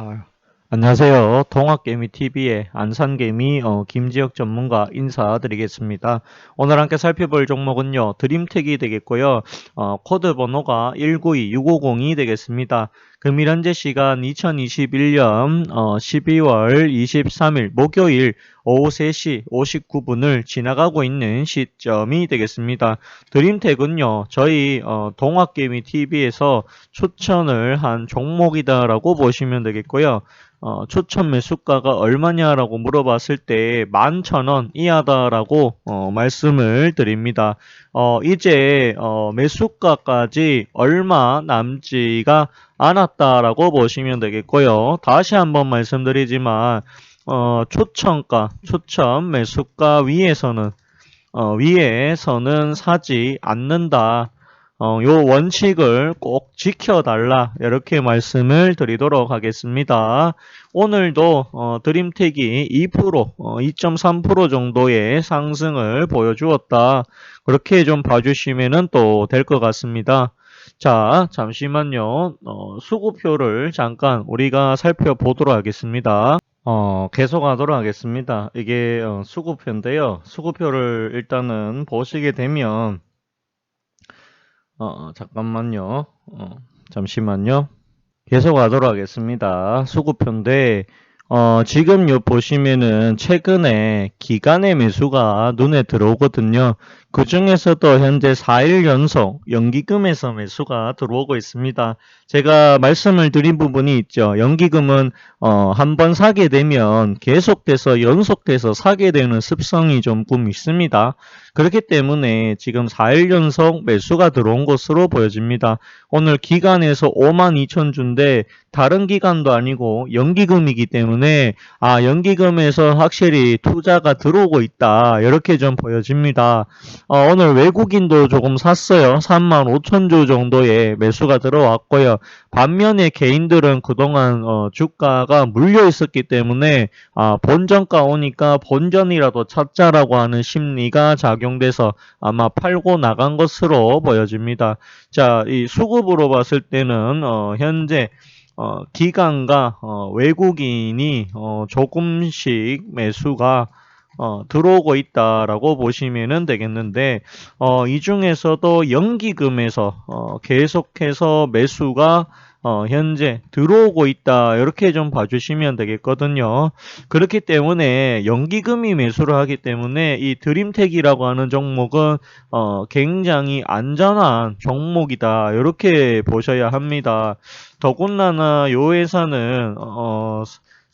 아, 안녕하세요. 동학개미TV의 안산개미 어, 김지혁 전문가 인사드리겠습니다. 오늘 함께 살펴볼 종목은요. 드림텍이 되겠고요. 어, 코드 번호가 192650이 되겠습니다. 금일 현재 시간 2021년 어, 12월 23일 목요일 오후 3시 59분을 지나가고 있는 시점이 되겠습니다. 드림텍은요. 저희 어, 동학개미TV에서 추천을 한 종목이다라고 보시면 되겠고요. 어, 추천 매수가가 얼마냐라고 물어봤을 때 11,000원 이하다라고 어, 말씀을 드립니다. 어, 이제 어, 매수가까지 얼마 남지가 않았다라고 보시면 되겠고요. 다시 한번 말씀드리지만 어, 초천가, 초천 매수가 위에서는 어, 위에서는 사지 않는다. 어, 요 원칙을 꼭 지켜달라 이렇게 말씀을 드리도록 하겠습니다. 오늘도 어, 드림텍이 2% 어, 2.3% 정도의 상승을 보여주었다. 그렇게 좀 봐주시면 또 될 것 같습니다. 자, 잠시만요. 어, 수급표를 잠깐 우리가 살펴보도록 하겠습니다. 어, 계속하도록 하겠습니다. 이게 어, 수급표인데요. 수급표를 일단은 보시게 되면 어, 잠깐만요. 어, 잠시만요. 계속하도록 하겠습니다. 수급표인데 어, 지금 요 보시면은 최근에 기간의 매수가 눈에 들어오거든요. 그 중에서도 현재 4일 연속 연기금에서 매수가 들어오고 있습니다. 제가 말씀을 드린 부분이 있죠. 연기금은 어, 한번 사게 되면 계속돼서 연속돼서 사게 되는 습성이 조금 있습니다. 그렇기 때문에 지금 4일 연속 매수가 들어온 것으로 보여집니다. 오늘 기간에서 5만 2천 주인데 다른 기간도 아니고 연기금이기 때문에 아 연기금에서 확실히 투자가 들어오고 있다 이렇게 좀 보여집니다. 어, 오늘 외국인도 조금 샀어요. 3만 5천 주 정도의 매수가 들어왔고요. 반면에 개인들은 그동안 어, 주가가 물려 있었기 때문에 아, 본전가 오니까 본전이라도 찾자라고 하는 심리가 작용돼서 아마 팔고 나간 것으로 보여집니다. 자, 이 수급으로 봤을 때는 어, 현재 어, 기관과 어, 외국인이 어, 조금씩 매수가 어, 들어오고 있다라고 보시면 되겠는데 어, 이 중에서도 연기금에서 어, 계속해서 매수가 어, 현재 들어오고 있다 이렇게 좀 봐주시면 되겠거든요. 그렇기 때문에 연기금이 매수를 하기 때문에 이 드림텍이라고 하는 종목은 어, 굉장히 안전한 종목이다 이렇게 보셔야 합니다. 더군다나 요 회사는 어,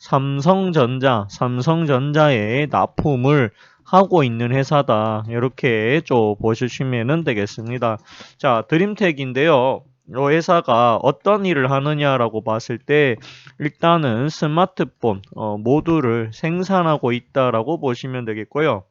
삼성전자, 삼성전자에 납품을 하고 있는 회사다. 이렇게 좀 보시면 되겠습니다. 자, 드림텍인데요. 이 회사가 어떤 일을 하느냐라고 봤을 때 일단은 스마트폰 어, 모듈을 생산하고 있다라고 보시면 되겠고요.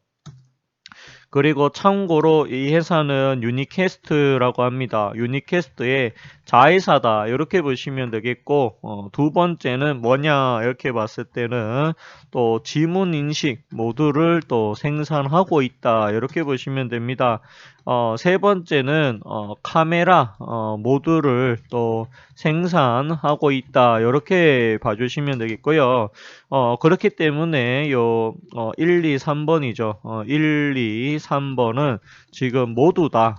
그리고 참고로 이 회사는 유니캐스트라고 합니다. 유니캐스트의 자회사다 이렇게 보시면 되겠고 어, 두 번째는 뭐냐 이렇게 봤을 때는 또 지문 인식 모듈을 또 생산하고 있다 이렇게 보시면 됩니다. 어, 세 번째는 어, 카메라 어, 모듈을 또 생산하고 있다 이렇게 봐주시면 되겠고요. 어, 그렇기 때문에 요 어, 1, 2, 3번이죠. 어, 1, 2, 3번은 지금 모두 다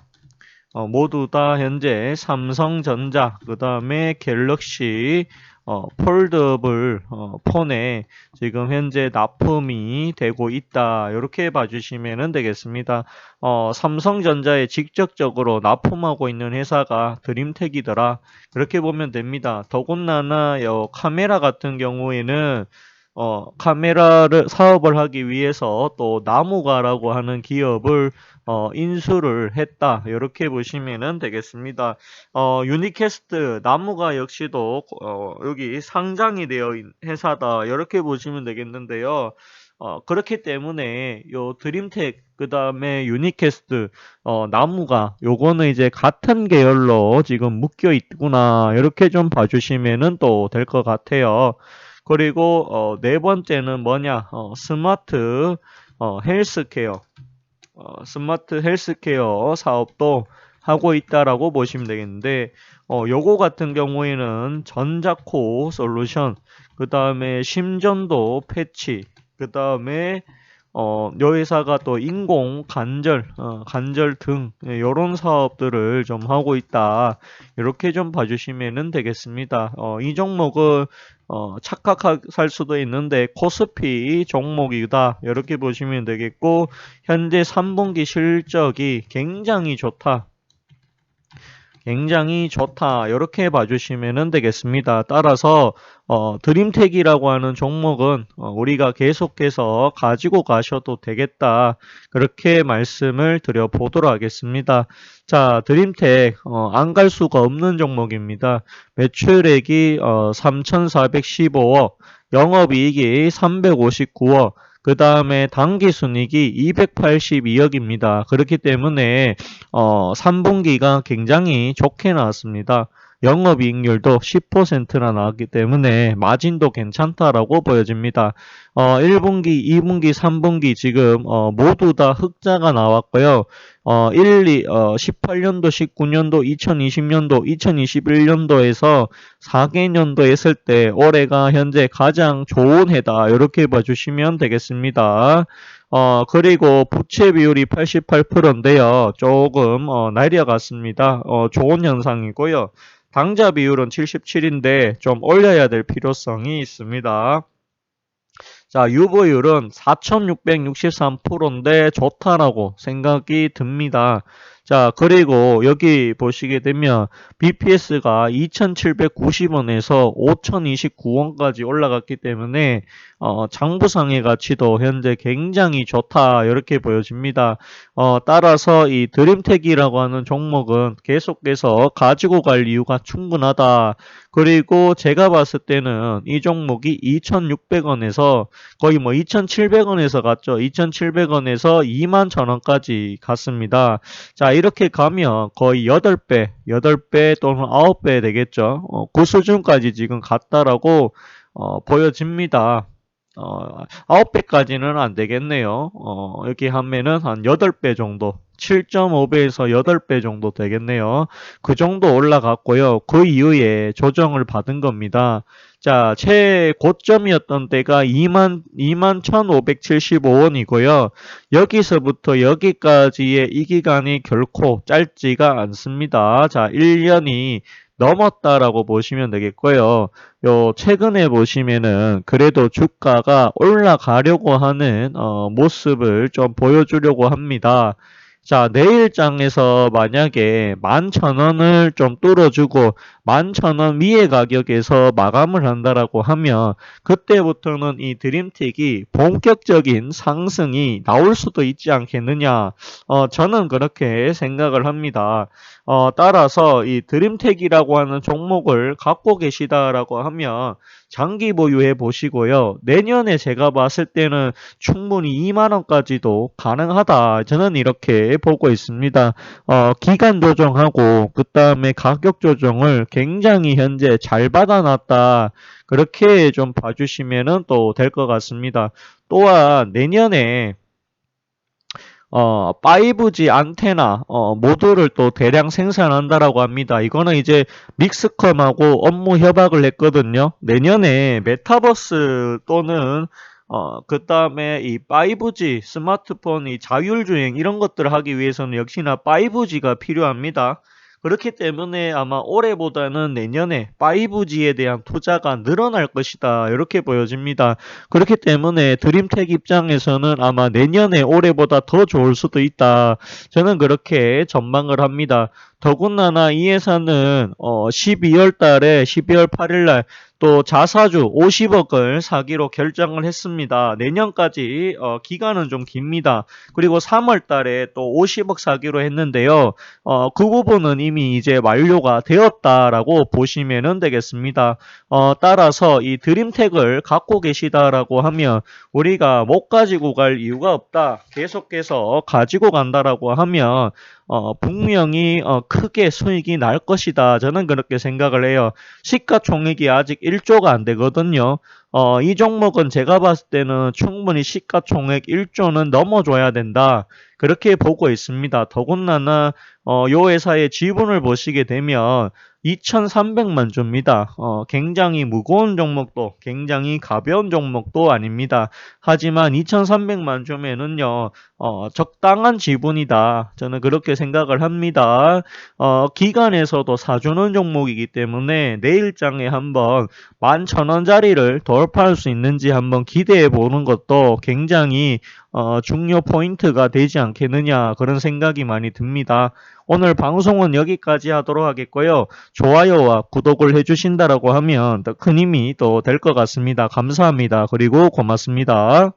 어, 모두 다 현재 삼성전자 그 다음에 갤럭시 어, 폴더블 어, 폰에 지금 현재 납품이 되고 있다. 이렇게 봐주시면 되겠습니다. 어, 삼성전자에 직접적으로 납품하고 있는 회사가 드림텍이더라. 그렇게 보면 됩니다. 더군다나 요 카메라 같은 경우에는 어, 카메라를 사업을 하기 위해서 또 나무가라고 하는 기업을 어, 인수를 했다. 이렇게 보시면 되겠습니다. 어, 유니캐스트 나무가 역시도 어, 여기 상장이 되어 있는 회사다. 이렇게 보시면 되겠는데요. 어, 그렇기 때문에 요 드림텍 그 다음에 유니캐스트 어, 나무가 요거는 이제 같은 계열로 지금 묶여 있구나 이렇게 좀 봐주시면 또될 것 같아요. 그리고 어, 네 번째는 뭐냐? 어, 스마트 어, 헬스케어. 어, 스마트 헬스케어 사업도 하고 있다라고 보시면 되겠는데 어, 요거 같은 경우에는 전자코 솔루션, 그 다음에 심전도 패치, 그 다음에 어, 요 회사가 또 인공 간절, 어, 간절 등 예, 요런 사업들을 좀 하고 있다. 이렇게 좀 봐주시면 되겠습니다. 어, 이 종목은 어, 착각할 수도 있는데 코스피 종목이다. 이렇게 보시면 되겠고 현재 3분기 실적이 굉장히 좋다. 굉장히 좋다. 이렇게 봐주시면 되겠습니다. 따라서 어, 드림텍이라고 하는 종목은 어, 우리가 계속해서 가지고 가셔도 되겠다. 그렇게 말씀을 드려보도록 하겠습니다. 자, 드림텍 어, 안 갈 수가 없는 종목입니다. 매출액이 어, 3,415억, 영업이익이 359억, 그 다음에 당기 순이익이 282억입니다. 그렇기 때문에 어, 3분기가 굉장히 좋게 나왔습니다. 영업이익률도 10%나 나왔기 때문에 마진도 괜찮다라고 보여집니다. 어, 1분기, 2분기, 3분기 지금 어, 모두 다 흑자가 나왔고요. 어, 1, 2, 어, 18년도, 19년도, 2020년도, 2021년도에서 4개년도 했을 때 올해가 현재 가장 좋은 해다. 이렇게 봐주시면 되겠습니다. 어, 그리고 부채 비율이 88%인데요. 조금 어, 내려갔습니다. 어, 좋은 현상이고요. 당자 비율은 77인데 좀 올려야 될 필요성이 있습니다. 자, 유보율은 4663%인데 좋다라고 생각이 듭니다. 자, 그리고 여기 보시게 되면 BPS가 2,790원에서 5,029원까지 올라갔기 때문에 어, 장부상의 가치도 현재 굉장히 좋다 이렇게 보여집니다. 어, 따라서 이 드림텍이라고 하는 종목은 계속해서 가지고 갈 이유가 충분하다. 그리고 제가 봤을 때는 이 종목이 2,600원에서 거의 뭐 2,700원에서 갔죠. 2,700원에서 2만 1,000원까지 갔습니다. 자, 이렇게 가면 거의 8배, 8배 또는 9배 되겠죠. 어, 그 수준까지 지금 갔다라고 어, 보여집니다. 어, 9배까지는 안 되겠네요. 어, 이렇게 하면은 한 8배 정도, 7.5배에서 8배 정도 되겠네요. 그 정도 올라갔고요. 그 이후에 조정을 받은 겁니다. 자, 최 고점이었던 때가 2만, 2만 1,575원이고요. 여기서부터 여기까지의 이 기간이 결코 짧지가 않습니다. 자, 1년이 넘었다라고 보시면 되겠고요. 요 최근에 보시면은 그래도 주가가 올라가려고 하는 어, 모습을 좀 보여주려고 합니다. 자, 내일장에서 만약에 11,000원을 좀 뚫어주고 11,000원 위의 가격에서 마감을 한다라고 하면 그때부터는 이 드림텍이 본격적인 상승이 나올 수도 있지 않겠느냐. 어, 저는 그렇게 생각을 합니다. 어, 따라서 이 드림텍이라고 하는 종목을 갖고 계시다라고 하면 장기 보유해 보시고요. 내년에 제가 봤을 때는 충분히 2만 원까지도 가능하다. 저는 이렇게 보고 있습니다. 어, 기간 조정하고 그 다음에 가격 조정을 굉장히 현재 잘 받아놨다. 그렇게 좀 봐주시면 또될 것 같습니다. 또한 내년에 어, 5G 안테나 어, 모듈을 또 대량 생산한다라고 합니다. 이거는 이제 믹스컴하고 업무 협약을 했거든요. 내년에 메타버스 또는 어, 그 다음에 이 5G 스마트폰 이 자율주행 이런 것들을 하기 위해서는 역시나 5G가 필요합니다. 그렇기 때문에 아마 올해보다는 내년에 5G에 대한 투자가 늘어날 것이다. 이렇게 보여집니다. 그렇기 때문에 드림텍 입장에서는 아마 내년에 올해보다 더 좋을 수도 있다. 저는 그렇게 전망을 합니다. 더군다나 이 회사는 어 12월 달에 12월 8일 날 또 자사주 50억을 사기로 결정을 했습니다. 내년까지 어 기간은 좀 깁니다. 그리고 3월 달에 또 50억 사기로 했는데요. 어, 그 부분은 이미 이제 완료가 되었다라고 보시면 되겠습니다. 어, 따라서 이 드림텍을 갖고 계시다라고 하면 우리가 못 가지고 갈 이유가 없다. 계속해서 가지고 간다라고 하면 어, 분명히 어, 크게 수익이 날 것이다. 저는 그렇게 생각을 해요. 시가총액이 아직 1조가 안 되거든요. 어, 이 종목은 제가 봤을 때는 충분히 시가총액 1조는 넘어줘야 된다. 그렇게 보고 있습니다. 더군다나 어, 요 회사의 지분을 보시게 되면 2,300만 주입니다. 어, 굉장히 무거운 종목도 굉장히 가벼운 종목도 아닙니다. 하지만 2,300만 주면은요, 어, 적당한 지분이다. 저는 그렇게 생각을 합니다. 어, 기관에서도 사주는 종목이기 때문에 내일장에 한번 11,000원짜리를 돌파할 수 있는지 한번 기대해 보는 것도 굉장히 어, 중요 포인트가 되지 않겠느냐 그런 생각이 많이 듭니다. 오늘 방송은 여기까지 하도록 하겠고요. 좋아요와 구독을 해주신다라고 하면 더 큰 힘이 또 될 것 같습니다. 감사합니다. 그리고 고맙습니다.